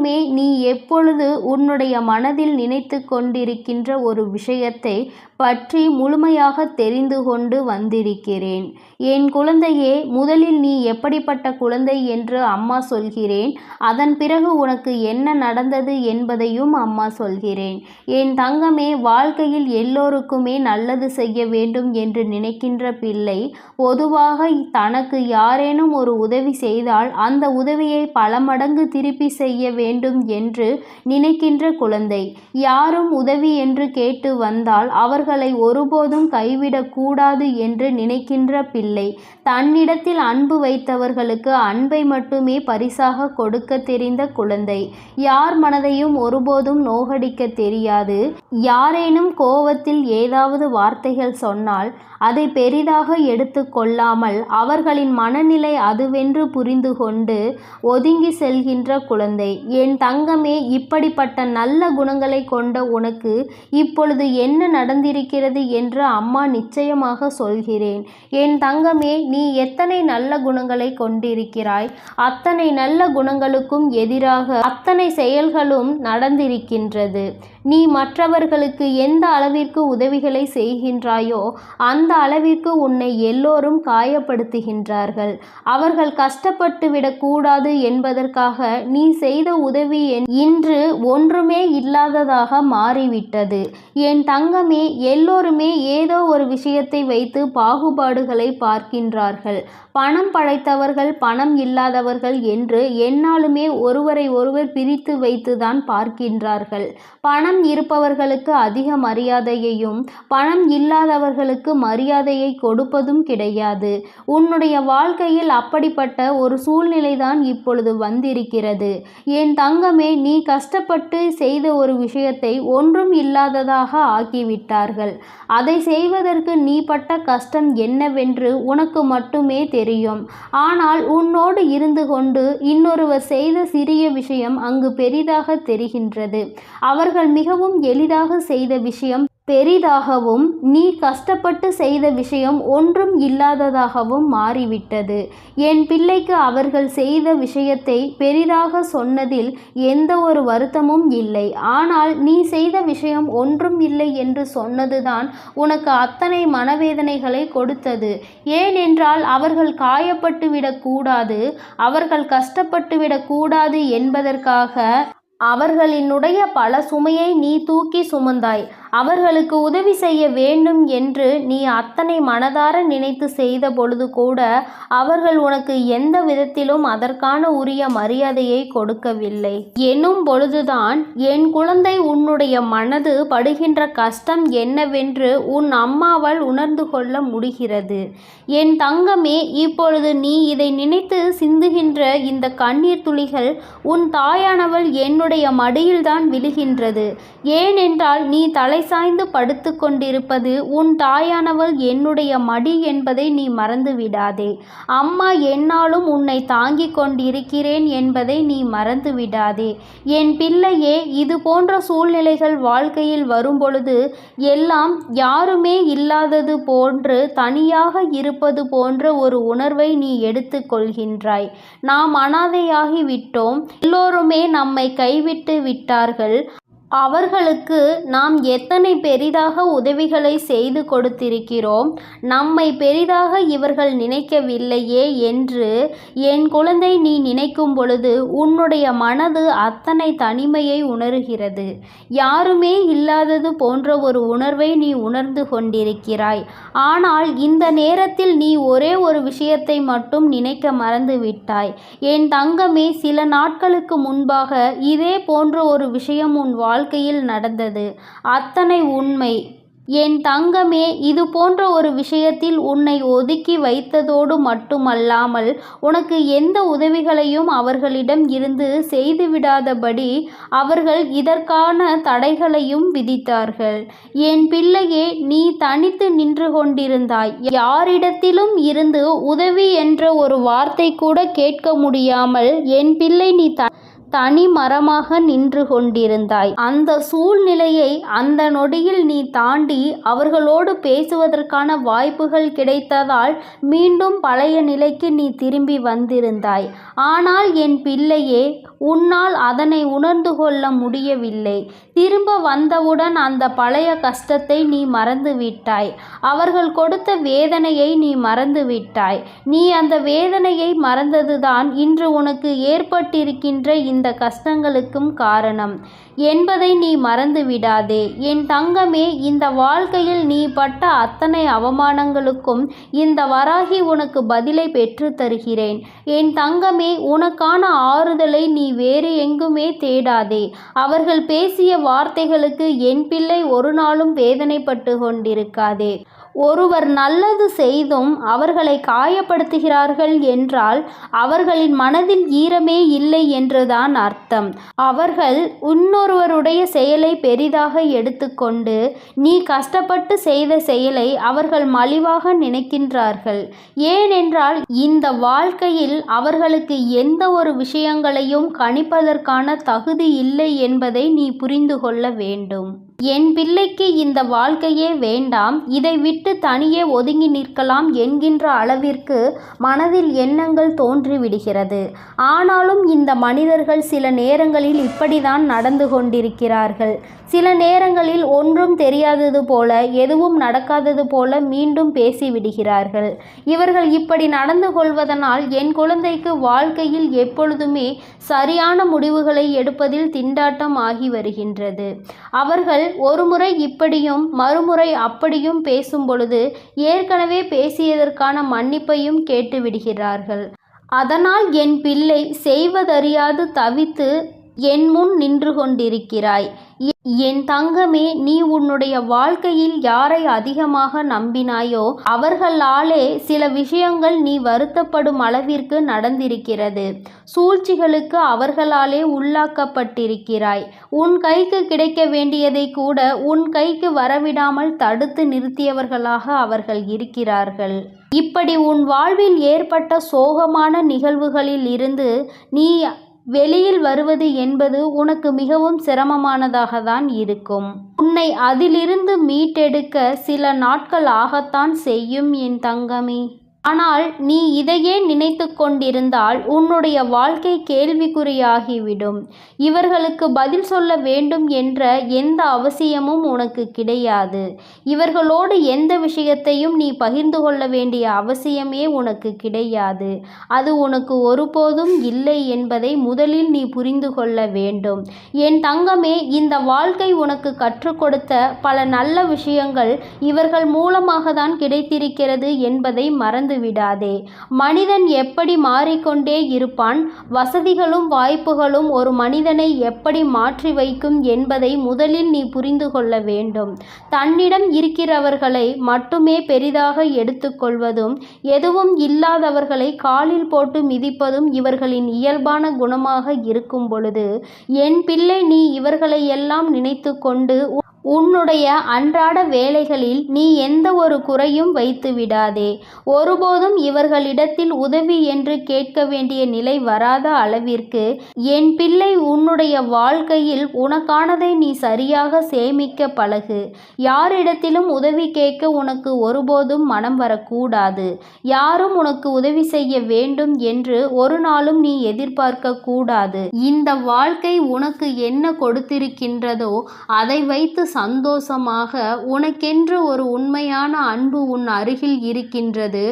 எல்லாமே நீ எப்பொழுது உன்னுடைய மனதில் நினைத்து கொண்டிருக்கின்ற ஒரு விஷயத்தை பற்றி முழுமையாக தெரிந்து கொண்டு வந்திருக்கிறேன். என் குழந்தையே முதலில் நீ எப்படிப்பட்ட குழந்தை என்று அம்மா சொல்கிறேன். அதன் பிறகு உனக்கு என்ன நடந்தது என்பதையும் அம்மா சொல்கிறேன். என் தங்கமே வாழ்க்கையில் எல்லோருக்குமே நல்லது செய்ய வேண்டும் என்று நினைக்கின்ற பிள்ளை பொதுவாக தனக்கு யாரேனும் ஒரு உதவி செய்தால் அந்த உதவியை பல மடங்கு திருப்பி செய்ய வேண்டும் என்று நினைக்கின்ற குழந்தை. யாரும் உதவி என்று கேட்டு வந்தால் அவர்களை ஒருபோதும் கைவிடக்கூடாது என்று நினைக்கின்ற பிள்ளை. தன்னிடத்தில் அன்பு வைத்தவர்களுக்கு அன்பை மட்டுமே பரிசாக கொடுக்க தெரிந்த குழந்தை. யார் மனதையும் ஒருபோதும் நோகடிக்க தெரியாது. யாரேனும் கோபத்தில் ஏதாவது வார்த்தைகள் சொன்னால் அதை பெரிதாக எடுத்து கொள்ளாமல் அவர்களின் மனநிலை அதுவென்று புரிந்து கொண்டு ஒதுங்கி செல்கின்ற குழந்தை. என் தங்கமே இப்படிப்பட்ட நல்ல குணங்களை கொண்ட உனக்கு இப்பொழுது என்ன நடந்திருக்கிறது என்று அம்மா நிச்சயமாக சொல்கிறேன். என் தங்கமே நீ எத்தனை நல்ல குணங்களை கொண்டிருக்கிறாய்? அத்தனை நல்ல குணங்களுக்கும் எதிராக அத்தனை செயல்களும் நடந்திருக்கின்றது. நீ மற்றவர்களுக்கு எந்த அளவிற்கு உதவிகளை செய்கின்றாயோ அந்த அளவிற்கு உன்னை எல்லோரும் காயப்படுத்துகின்றார்கள். அவர்கள் கஷ்டப்பட்டு விடக்கூடாது என்பதற்காக நீ செய்த உதவி இன்று ஒன்றுமே இல்லாததாக மாறிவிட்டது. என் தங்கமே எல்லோருமே ஏதோ ஒரு விஷயத்தை வைத்து பாகுபாடுகளை பார்க்கின்றார்கள். பணம் படைத்தவர்கள் பணம் இல்லாதவர்கள் என்று என்னாலுமே ஒருவரை ஒருவர் பிரித்து வைத்துதான் பார்க்கின்றார்கள். பணம் இருப்பவர்களுக்கு அதிக மரியாதையையும் பணம் இல்லாதவர்களுக்கு மரியாதையை கொடுப்பதும் கிடையாது. உன்னுடைய வாழ்க்கையில் அப்படிப்பட்ட ஒரு சூழ்நிலைதான் இப்பொழுது வந்திருக்கிறது. என் தங்கமே நீ கஷ்டப்பட்டு செய்த ஒரு விஷயத்தை ஒன்றும் இல்லாததாக ஆக்கிவிட்டார்கள். அதை செய்வதற்கு நீ பட்ட கஷ்டம் என்னவென்று உனக்கு மட்டுமே தெரியும். ஆனால் உன்னோடு இருந்து கொண்டு இன்னொருவர் செய்த சிறிய விஷயம் அங்கு பெரிதாக தெரிகின்றது. அவர்கள் மிகவும் எளிதாக செய்த விஷயம் பெரிதாகவும் நீ கஷ்டப்பட்டு செய்த விஷயம் ஒன்றும் இல்லாததாகவும் மாறிவிட்டது. என் பிள்ளைக்கு அவர்கள் செய்த விஷயத்தை பெரிதாக சொன்னதில் எந்த ஒரு வருத்தமும் இல்லை. ஆனால் நீ செய்த விஷயம் ஒன்றும் இல்லை என்று சொன்னதுதான் உனக்கு அத்தனை மனவேதனைகளை கொடுத்தது. ஏனென்றால் அவர்கள் காயப்பட்டு விடக்கூடாது அவர்கள் கஷ்டப்பட்டு விடக்கூடாது என்பதற்காக அவர்களினுடைய பல சுமையை நீ தூக்கி சுமந்தாய். அவர்களுக்கு உதவி செய்ய வேண்டும் என்று நீ அத்தனை மனதார நினைத்து செய்த பொழுது கூட அவர்கள் உனக்கு எந்த விதத்திலும் அதற்கான உரிய மரியாதையை கொடுக்கவில்லை. எனும் பொழுதுதான் என் குழந்தை உன்னுடைய மனது படுகின்ற கஷ்டம் என்னவென்று உன் அம்மாவால் உணர்ந்து கொள்ள முடிகிறது. என் தங்கமே இப்பொழுது நீ இதை நினைத்து சிந்துகின்ற இந்த கண்ணீர் துளிகள் உன் தாயானவள் என்னுடைய மடியில்தான் விழுகின்றது. ஏனென்றால் நீ தலை சாய்ந்து படுத்து கொண்டிருப்பது உன் தாயானவள் என்னுடைய மடி என்பதை நீ மறந்து விடாதே அம்மா என்னாலும் உன்னை தாங்கிக் கொண்டிருக்கிறேன் என்பதை நீ மறந்து விடாதே என் பிள்ளையே இது போன்ற சூழ்நிலைகள் வாழ்க்கையில் வரும்பொழுது எல்லாம் யாருமே இல்லாதது போன்று தனியாக இருப்பது போன்ற ஒரு உணர்வை நீ எடுத்துக்கொள்கின்றாய் நாம் அனாதையாகி விட்டோம் எல்லோருமே நம்மை கைவிட்டு விட்டார்கள். அவர்களுக்கு நாம் எத்தனை பெரிதாக உதவிகளை செய்து கொடுத்திருக்கிறோம் நம்மை பெரிதாக இவர்கள் நினைக்கவில்லையே என்று என் குழந்தை நீ நினைக்கும் பொழுது உன்னுடைய மனது அத்தனை தனிமையை உணர்கிறது. யாருமே இல்லாதது போன்ற ஒரு உணர்வை நீ உணர்ந்து கொண்டிருக்கிறாய். ஆனால் இந்த நேரத்தில் நீ ஒரே ஒரு விஷயத்தை மட்டும் நினைக்க மறந்து விட்டாய் என் தங்கமே சில நாட்களுக்கு முன்பாக இதே போன்ற ஒரு விஷயம் உன் வாழ் வாழ்க்கையில் நடந்தது. அத்தனை உண்மை. என் தங்கமே இது போன்ற ஒரு விஷயத்தில் உன்னை ஒதுக்கி வைத்ததோடு மட்டுமல்லாமல் உனக்கு எந்த உதவிகளையும் அவர்களிடம் இருந்து செய்துவிடாதபடி அவர்கள் இதற்கான தடைகளையும் விதித்தார்கள். என் பிள்ளையே நீ தனித்து நின்று கொண்டிருந்தாய். யாரிடத்திலும் இருந்து உதவி என்ற ஒரு வார்த்தை கூட கேட்க முடியாமல் என் பிள்ளை நீ த தனி மரமாக நின்று கொண்டிருந்தாய். அந்த சூழ்நிலையை அந்த நொடியில் நீ தாண்டி அவர்களோடு பேசுவதற்கான வாய்ப்புகள் கிடைத்ததால் மீண்டும் பழைய நிலைக்கு நீ திரும்பி வந்திருந்தாய். ஆனால் என் பிள்ளையே உன்னால் அதனை உணர்ந்து கொள்ள முடியவில்லை. திரும்ப வந்தவுடன் அந்த பழைய கஷ்டத்தை நீ மறந்து விட்டாய் அவர்கள் கொடுத்த வேதனையை நீ மறந்து விட்டாய் நீ அந்த வேதனையை மறந்ததுதான் இன்று உனக்கு ஏற்பட்டிருக்கின்ற இந்த கஷ்டங்களுக்கும் காரணம். என்பதை நீ மறந்து விடாதே என் தங்கமே இந்த வாழ்க்கையில் நீ பட்ட அத்தனை அவமானங்களுக்கும் இந்த வராகி உனக்கு பதிலை பெற்று தருகிறேன். என் தங்கமே உனக்கான ஆறுதலை நீ வேறு எங்குமே தேடாதே. அவர்கள் பேசிய வார்த்தைகளுக்கு என் பிள்ளை ஒரு நாளும் வேதனைப்பட்டு கொண்டிருக்காதே. ஒருவர் நல்லது செய்தும் அவர்களை காயப்படுத்துகிறார்கள் என்றால் அவர்களின் மனதில் ஈரமே இல்லை என்றுதான் அர்த்தம். அவர்கள் இன்னொருவருடைய செயலை பெரிதாக எடுத்துக்கொண்டு நீ கஷ்டப்பட்டு செய்த செயலை அவர்கள் மலிவாக நினைக்கின்றார்கள். ஏனென்றால் இந்த வாழ்க்கையில் அவர்களுக்கு எந்த ஒரு விஷயங்களையும் கணிப்பதற்கான தகுதி இல்லை என்பதை நீ புரிந்து கொள்ள வேண்டும். என் பிள்ளைக்கு இந்த வாழ்க்கையே வேண்டாம். இதை விட்டு தனியே ஒதுங்கி நிற்கலாம் என்கின்ற அளவிற்கு மனதில் எண்ணங்கள் தோன்றிவிடுகிறது. ஆனாலும் இந்த மனிதர்கள் சில நேரங்களில் இப்படிதான் நடந்து கொண்டிருக்கிறார்கள். சில நேரங்களில் ஒன்றும் தெரியாதது போல எதுவும் நடக்காதது போல மீண்டும் பேசிவிடுகிறார்கள். இவர்கள் இப்படி நடந்து கொள்வதனால் என் குழந்தைக்கு வாழ்க்கையில் எப்பொழுதுமே சரியான முடிவுகளை எடுப்பதில் திண்டாட்டம் ஆகி வருகின்றது. அவர்கள் ஒருமுறை இப்படியும் மறுமுறை அப்படியும் பேசும் பொழுது ஏற்கனவே பேசியதற்கான மன்னிப்பையும் கேட்டுவிடுகிறார்கள். அதனால் என் பிள்ளை செய்வதறியாது தவித்து என் முன் நின்று கொண்டிருக்கிறாய் என் தங்கமே நீ உன்னுடைய வாழ்க்கையில் யாரை அதிகமாக நம்பினாயோ அவர்களாலே சில விஷயங்கள் நீ வருத்தப்படும் அளவிற்கு நடந்திருக்கிறது. சூழ்ச்சிகளுக்கு அவர்களாலே உள்ளாக்கப்பட்டிருக்கிறாய். உன் கைக்கு கிடைக்க வேண்டியதை கூட உன் கைக்கு வரவிடாமல் தடுத்து நிறுத்தியவர்களாக அவர்கள் இருக்கிறார்கள். இப்படி உன் வாழ்வில் ஏற்பட்ட சோகமான நிகழ்வுகளில் இருந்து நீ வெளியில் வருவது என்பது உனக்கு மிகவும் சிரமமானதாக தான் இருக்கும். உன்னை அதிலிருந்து மீட்டெடுக்க சில நாட்கள் ஆகத்தான் செய்யும் என் தங்கமே. ஆனால் நீ இதையே நினைத்து கொண்டிருந்தால் உன்னுடைய வாழ்க்கை கேள்விக்குறியாகிவிடும். இவர்களுக்கு பதில் சொல்ல வேண்டும் என்ற எந்த அவசியமும் உனக்கு கிடையாது. இவர்களோடு எந்த விஷயத்தையும் நீ பகிர்ந்து கொள்ள வேண்டிய அவசியமே உனக்கு கிடையாது. அது உனக்கு ஒருபோதும் இல்லை என்பதை முதலில் நீ புரிந்து கொள்ள வேண்டும். என் தங்கமே இந்த வாழ்க்கை உனக்கு கற்றுக் கொடுத்த பல நல்ல விஷயங்கள் இவர்கள் மூலமாக தான் கிடைத்திருக்கிறது என்பதை மறந்து விடாதே. மனிதன் எப்படி மாறிக்கொண்டே இருப்பான்? வசதிகளும் வாய்ப்புகளும் ஒரு மனிதனை எப்படி மாற்றி வைக்கும் என்பதை முதலில் நீ புரிந்து கொள்ள வேண்டும். தன்னிடம் இருக்கிறவர்களை மட்டுமே பெரிதாக எடுத்துக்கொள்வதும் எதுவும் இல்லாதவர்களை காலில் போட்டு மிதிப்பதும் இவர்களின் இயல்பான குணமாக இருக்கும் பொழுது என் பிள்ளை நீ இவர்களை எல்லாம் நினைத்து கொண்டு உன்னுடைய அன்றாட வேலைகளில் நீ எந்த ஒரு குறையும் வைத்து விடாதே. ஒருபோதும் இவர்களிடத்தில் உதவி என்று கேட்க வேண்டிய நிலை வராத அளவிற்கு என் பிள்ளை உன்னுடைய வாழ்க்கையில் உனக்கானதை நீ சரியாக சேமிக்க பழகு. யாரிடத்திலும் உதவி கேட்க உனக்கு ஒருபோதும் மனம் வரக்கூடாது. யாரும் உனக்கு உதவி செய்ய வேண்டும் என்று ஒரு நாளும் நீ எதிர்பார்க்க கூடாது. இந்த வாழ்க்கை உனக்கு என்ன கொடுத்திருக்கின்றதோ அதை வைத்து சந்தோஷமாக உனக்கென்று ஒரு உண்மையான அன்பு உன் அருகில் இருக்கின்றது.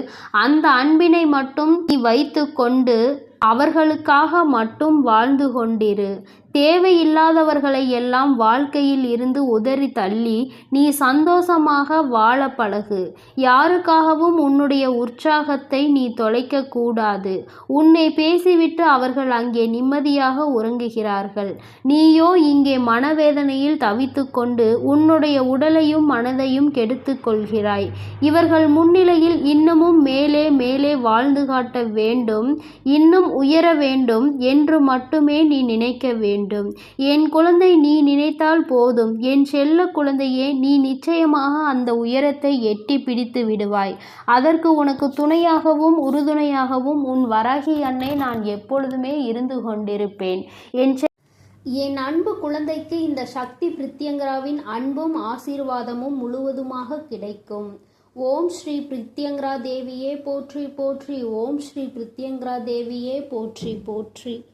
அந்த அன்பினை மட்டும் நீ வைத்து கொண்டு அவர்களுக்காக மட்டும் வாழ்ந்து கொண்டிரு. தேவையில்லாதவர்களை எல்லாம் வாழ்க்கையில் இருந்து உதறி தள்ளி நீ சந்தோஷமாக வாழ பழகு. யாருக்காகவும் உன்னுடைய உற்சாகத்தை நீ தொலைக்க கூடாது. உன்னை பேசிவிட்டு அவர்கள் அங்கே நிம்மதியாக உறங்குகிறார்கள். நீயோ இங்கே மனவேதனையில் தவித்துக்கொண்டு உன்னுடைய உடலையும் மனதையும் கெடுத்து கொள்கிறாய். இவர்கள் முன்னிலையில் இன்னமும் மேலே மேலே வாழ்ந்து காட்ட வேண்டும். இன்னும் உயர வேண்டும். என்று மட்டுமே நீ நினைக்க வேண்டும். வேண்டும். என் குழந்தை நீ நினைத்தால் போதும். என் செல்ல குழந்தையே நீ நிச்சயமாக அந்த உயரத்தை எட்டி பிடித்து விடுவாய். அதற்கு உனக்கு துணையாகவும் உறுதுணையாகவும் உன் வராகி அன்னை நான் எப்பொழுதுமே இருந்து கொண்டிருப்பேன். என் செ- என் அன்பு குழந்தைக்கு இந்த சக்தி பிரித்யங்கராவின் அன்பும் ஆசீர்வாதமும் முழுவதுமாக கிடைக்கும். ஓம் ஸ்ரீ பிரித்யங்கரா தேவியே போற்றி போற்றி. ஓம் ஸ்ரீ பிரித்யங்கரா தேவியே போற்றி போற்றி.